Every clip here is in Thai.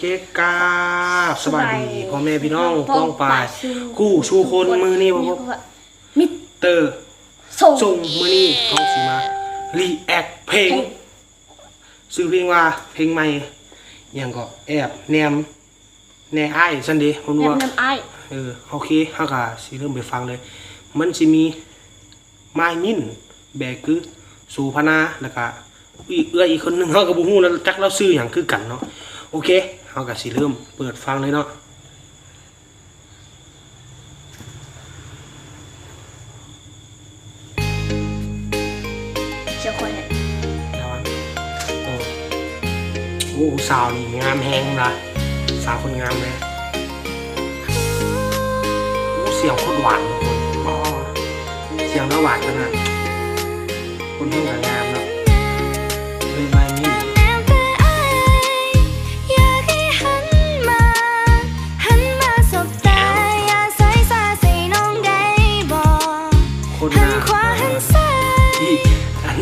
เกกาสบายดีพ่อแม่พี่น้องพ่อป้องปลายชูกู้ชูคนมือนี่พ่อมิเตอร์ส่งส่งมือนี่เขาสิมารีแอคเพลงชื่อเพลงว่าเพลงใหม่อหย่างก็แอบแนมแนอ้ายซันเดย์ผมแนรู้มว่าน้ำไอายเออโอเคเฮาก็สิเริ่มไปฟังเลย มันสิมีไม้มินแบกคือสูพนาแล้วก็อีกเอื้ออีกคนหนึงเฮาก็บ่ฮู้แล้วจักเราชื่อหยังคือกันเนาะโอเค เฮาก็สิเริ่มเปิดฟังเลยเนาะเชียวคนเนี่ยระวังโอ้โอ้สาวนี่งามแฮงนะสาวคนงามเลยโอ้เสียงโคตรหวานทุกคนอ๋อเสียงน่าหวานขนาดคนเพิ่งกับงามเน อัน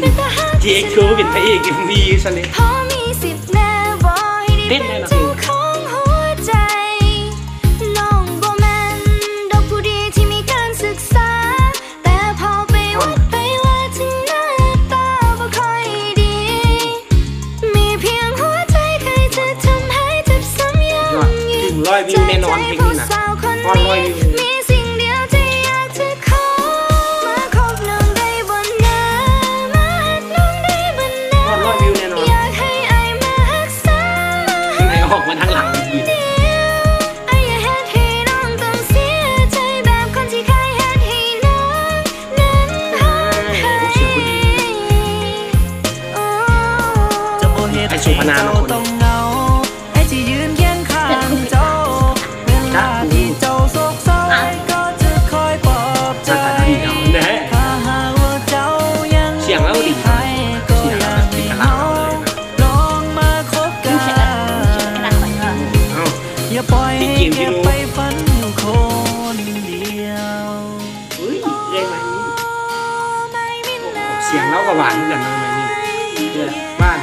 ที่เอ็กซ์คือเป็นพระเอกเอ็มวีซะเลยพอมีสิบแน่บอกให้ได้เต้เป็นนได้นะเจ้าของหัวใจน้องบ่แม่นดอกผู้ดีที่มีการศึกษาแต่พอไปวัดไปว่าถึงหน้าตาบ่ค่อยดีมีเพียงหัวใจเคยจะทำให้เจ็บซ้ำย้ำยอดถึงร้อยวิวแน่นอนเพลงนี้นะร้อยร้อยวิวมีสิ่งเดียว สียงคนดีโอ้จะบ่เฮ็ดไอ้สุพนาเราคนาะคน หวานเหมือนกันนะไม้มินเดี๋ยวบ้าน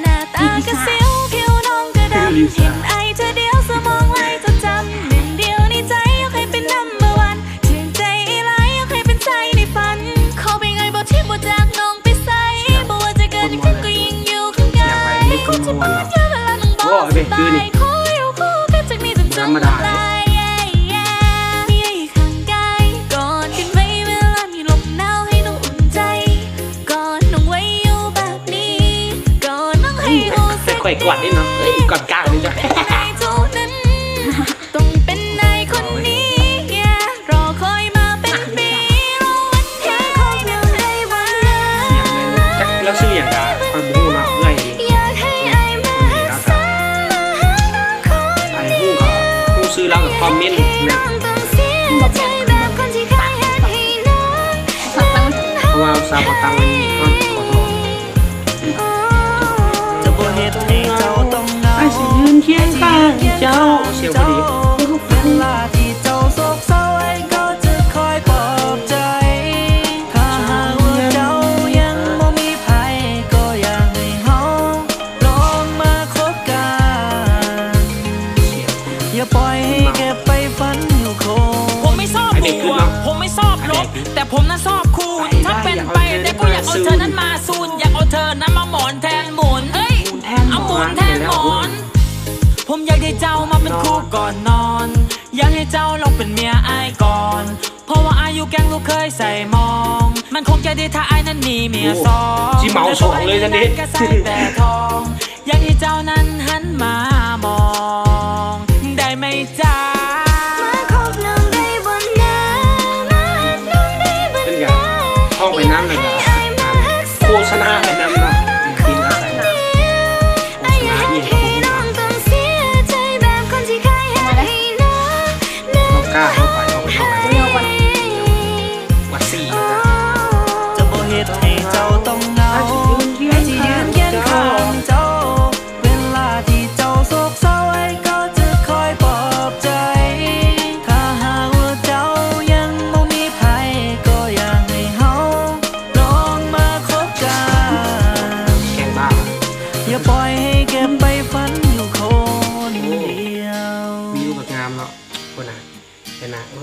หน้าตากระเซียวผิวน้องกระดำลิซ่าเห็นไอเธอเดียวสมองไหลจดจำหนึ่งเดียวในใจอยากให้เป็น number one ชื่นใจอีหลายอยากให้เป็นใจในฝันขอไปไงบอกที่บ่จากน้องไปใส่บอกว่าจะเกิดขึ้นก็ยิ่งอยู่ข้างกายเสียงไว้นี่ก็คนที่ม่วนเปิดเนาะเยอะเวลาน้องบอกโอ้ยสเด็กคือบานี่ยขออยู่คู่กันจากนี้จนจธรนรมดาตายเย้ ก่อดนิดเนาะเอ้ยกอดก้าวนี่จ้ะนายเนายคนนี้ yeah รอคอยมาเป็นปีรอวันที่คอยเพียงได้วันนั้นเสียงเลยจักแล้วชื่ออย่างไรคอยบู๊เนาะเอ้ยอยากให้อายมาหักษาคนไอ้ฮู้ซื้อแล้วกับคอมเมนต์ให้นะน้องต้องเสียใจแบบคนที่เคยเฮ็ดให้น้องสักตั้งเพราะว่าซาบตังมัน เคียงข้างเจ้าเสียงพอดีเวลาที่เจ้าโศกเศร้าไอ้ก็จะคอยปลอบใจถ้าว่าเจ้ายังบ่มีภัยก็อยาให้เฮาลองมาคบกันอย่าปล่อยให้เก็บไปฝันอยู่คงผมไม่ชอบไอ้เด็กบขึ้นวเนกอะผมไม่ชอบลบแต่ผมนั้นชอบ ยอายก่อน เพราะว่าอายุแกงลูกเคยใส่มอง มันคงจะได้ถ้าอายนั้นมีเมียสองโอ้จิเหมาสองเลยจันดิแต่ก็ใส่แต่ทอง อยากให้เจ้านั้น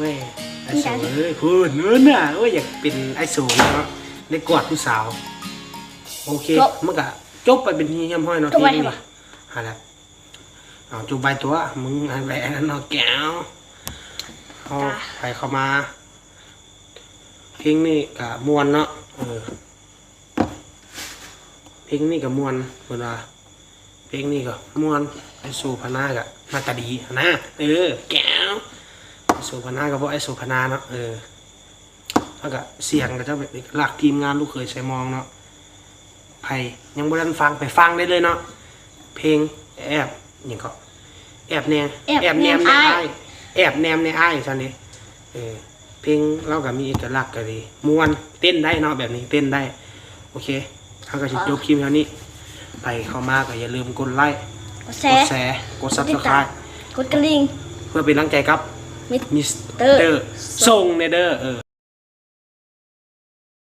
ว้ยไอโซเอ้ยพูดเนื้อน่ะเอ้ยอยากเป็นไอโซเนาะได้กอดผู้สาว โอเคมันก็จบไปเป็นที่เยี่ยมห้อยเนาะตัวเพไปลงให้นี้ปะฮะแล้วเอาจูบใบตัว มึงอันแหวนเนาะแก้วเอาไปเข้ามาเพลงนี้กับมวนเนาะเออเพลงนี้กับมวนเวลาเพลงนี้ก็มวนไอโซพนากับหน้าตาดีนะเออแก้วไอ โซพนากับพวกไอโซพนาเนาะเออแล้วก็เสียงก็จะเป็นเอกลักษณ์ทีมงานลูกเคยใช้มองเนาะไผยังบ่ทันฟังไปฟังได้เลยเนาะเพลงแอบนี่ก็แอบแนมแอบแนมในอ้ายอ้ายแอบแนมในอ้ายซั่นนี่เออเพลงเราก็มีเอกลักษณ์ก็ดีม่วนเต้นได้เนาะแบบนี้เต้นได้ โอเคเขาก็จะจบคลิปเท่านี้ไปเข้ามาก็อย่าลืมกดไลค์กดกแชดร์แชร์กดซับติสดไครตามต์กดกระลิ่งเพื่อเป็นกำลังใจครับ มิมิสเตอร์เตอร์ ส่งเนเดอร์เออ